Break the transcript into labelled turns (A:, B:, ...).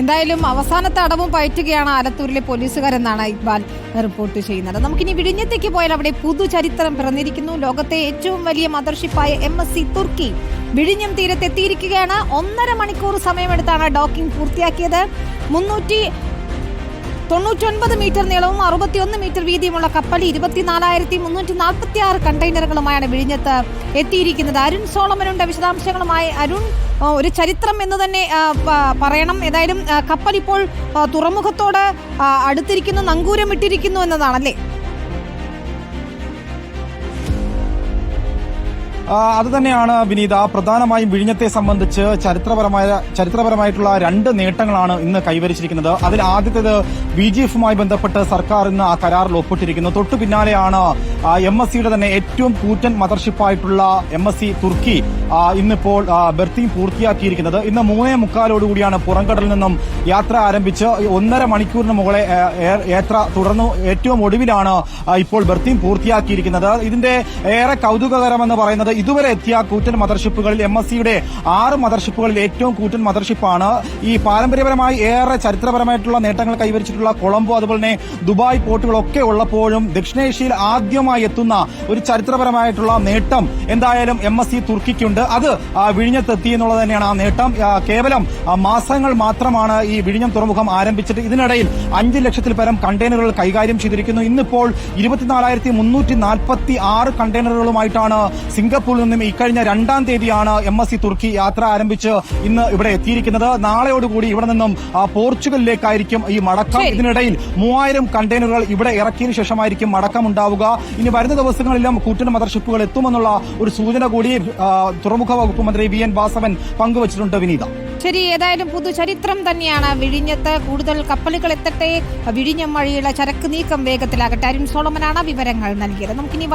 A: എന്തായാലും അവസാനത്തെ അടവും പയറ്റുകയാണ് ആലത്തൂരിലെ പോലീസുകാരെന്നാണ് ഇക്ബാൽ റിപ്പോർട്ട് ചെയ്യുന്നത്. നമുക്കിനി വിഴിഞ്ഞത്തേക്ക് പോയാൽ അവിടെ പുതുചരിത്രം പിറന്നിരിക്കുന്നു. ലോകത്തെ ഏറ്റവും വലിയ മദർഷിപ്പായ എം എസ് സി തുർക്കി വിഴിഞ്ഞം തീരത്തെത്തിയിരിക്കുകയാണ്. ഒന്നര മണിക്കൂർ സമയമെടുത്താണ് ഡോക്കിംഗ് പൂർത്തിയാക്കിയത്. മുന്നൂറ്റി തൊണ്ണൂറ്റൊൻപത് മീറ്റർ നീളവും അറുപത്തിയൊന്ന് മീറ്റർ വീതിയുമുള്ള കപ്പൽ ഇരുപത്തിനാലായിരത്തി മുന്നൂറ്റി നാൽപ്പത്തി ആറ് കണ്ടെയ്നറുകളുമായാണ് വിഴിഞ്ഞത്ത് എത്തിയിരിക്കുന്നത്. അരുൺ സോളമനുണ്ട്. വിശദാംശങ്ങളുമായി അരുൺ ഒരു ചരിത്രം എന്ന് തന്നെ പറയണം. ഏതായാലും കപ്പൽ ഇപ്പോൾ തുറമുഖത്തോട് അടുത്തിരിക്കുന്നു നങ്കൂരം ഇട്ടിരിക്കുന്നു എന്നതാണല്ലേ
B: ആ, അത് തന്നെയാണ് വിനീത. പ്രധാനമായും വിഴിഞ്ഞത്തെ സംബന്ധിച്ച് ചരിത്രപരമായ ചരിത്രപരമായിട്ടുള്ള രണ്ട് നേട്ടങ്ങളാണ് ഇന്ന് കൈവരിച്ചിരിക്കുന്നത്. അതിൽ ആദ്യത്തേത് ബി ജി എഫുമായി ബന്ധപ്പെട്ട് സർക്കാർ ഇന്ന് ആ കരാറിൽ ഒപ്പിട്ടിരിക്കുന്നു. തൊട്ടു പിന്നാലെയാണ് എം എസ് സിയുടെ തന്നെ ഏറ്റവും കൂറ്റൻ മദർഷിപ്പായിട്ടുള്ള എം എസ് സി തുർക്കി ഇന്നിപ്പോൾ ബെർത്തിങ് പൂർത്തിയാക്കിയിരിക്കുന്നത്. ഇന്ന് മൂന്നേ മുക്കാലോടുകൂടിയാണ് പുറംകടലിൽ നിന്നും യാത്ര ആരംഭിച്ച് ഒന്നര മണിക്കൂറിന് മുകളെ യാത്ര തുടർന്നു. ഏറ്റവും ഒടുവിലാണ് ഇപ്പോൾ ബെർത്തിങ് പൂർത്തിയാക്കിയിരിക്കുന്നത്. ഇതിന്റെ ഏറെ കൗതുകകരമെന്ന് പറയുന്നത് ഇതുവരെ എത്തിയ കൂറ്റൻ മദർഷിപ്പുകളിൽ എം എസ് സിയുടെ ആറ് മദർഷിപ്പുകളിൽ ഏറ്റവും കൂറ്റൻ മദർഷിപ്പാണ്. ഈ പാരമ്പര്യപരമായി ഏറെ ചരിത്രപരമായിട്ടുള്ള നേട്ടങ്ങൾ കൈവരിച്ചിട്ടുള്ള കൊളംബോ അതുപോലെ തന്നെ ദുബായ് പോർട്ടുകളൊക്കെ ഉള്ളപ്പോഴും ദക്ഷിണേഷ്യയിൽ ആദ്യമായി എത്തുന്ന ഒരു ചരിത്രപരമായിട്ടുള്ള നേട്ടം എന്തായാലും എം എസ് സി തുർക്കിക്കുണ്ട്. അത് വിഴിഞ്ഞത്തെത്തി എന്നുള്ളത് തന്നെയാണ് ആ നേട്ടം. കേവലം മാസങ്ങൾ മാത്രമാണ് ഈ വിഴിഞ്ഞം തുറമുഖം ആരംഭിച്ചിട്ട് ഇതിനിടയിൽ അഞ്ച് ലക്ഷത്തിൽ പരം കണ്ടെയ്നറുകൾ കൈകാര്യം ചെയ്തിരിക്കുന്നു. ഇന്നിപ്പോൾ ഇരുപത്തിനാലായിരത്തി മുന്നൂറ്റി നാൽപ്പത്തി ആറ് കണ്ടെയ്നറുകളുമായിട്ടാണ് സിംഗപ്പൂരിൽ നിന്നും ഇക്കഴിഞ്ഞ രണ്ടാം തീയതിയാണ് എം എസ് സി തുർക്കി യാത്ര ആരംഭിച്ച് ഇന്ന് ഇവിടെ എത്തിയിരിക്കുന്നത്. നാളെയോടുകൂടി ഇവിടെ നിന്നും പോർച്ചുഗലിലേക്കായിരിക്കും ഈ മടക്കം. ഇതിനിടയിൽ മൂവായിരം കണ്ടെയ്നറുകൾ ഇവിടെ ഇറക്കിയതിനു ശേഷമായിരിക്കും മടക്കം ഉണ്ടാവുക. ഇനി വരുന്ന ദിവസങ്ങളിലും കൂറ്റൻ മദർഷിപ്പുകൾ എത്തുമെന്നുള്ള ഒരു സൂചന കൂടി തുറമുഖ വകുപ്പ് മന്ത്രി വി എൻ വാസവൻ പങ്കുവച്ചിട്ടുണ്ട് വിനീത.
A: ശരി ഏതായാലും പുതുചരിത്രം തന്നെയാണ്. വിഴിഞ്ഞത്ത് കൂടുതൽ കപ്പലുകൾ എത്തട്ടെ വിഴിഞ്ഞം വഴിയുള്ള ചരക്ക് നീക്കം വേഗത്തിലാകട്ടെ. അരുൺ സോളമനാണ് വിവരങ്ങൾ നൽകിയത്. നമുക്കിനി